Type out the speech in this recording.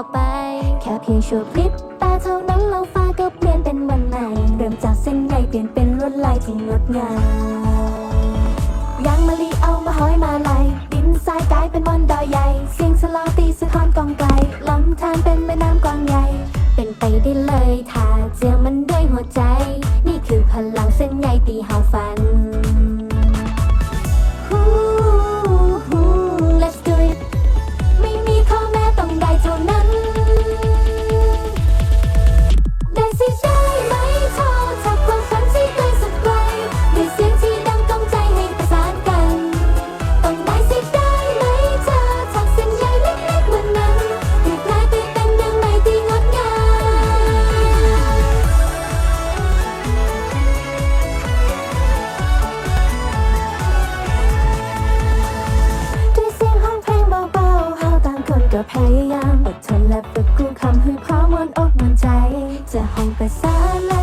ต่อไป แค่เพียงชั่วพริบตาเท่านั้นเราฟ้าก็เปลี่ยนเป็นวันใหม่ เริ่มจากเส้นใยเปลี่ยนเป็นลวดลายที่งดงามยางมะลิเอามาห้อยมาลายดินทรายกลายเป็นมอนดอยใหญ่ เสียงสลอตีสะท้อนกองไกลลำธารเป็นแม่น้ำกว้างใหญ่ เป็นไปได้เลยถ้าเจียมันด้วยหัวใจ นี่คือพลังเส้นใยตีเฮาฝัน ก็พยายามอดทนและฝึกกูคำให้พร้อมวนอกมวนใจ จะห้องประสานและ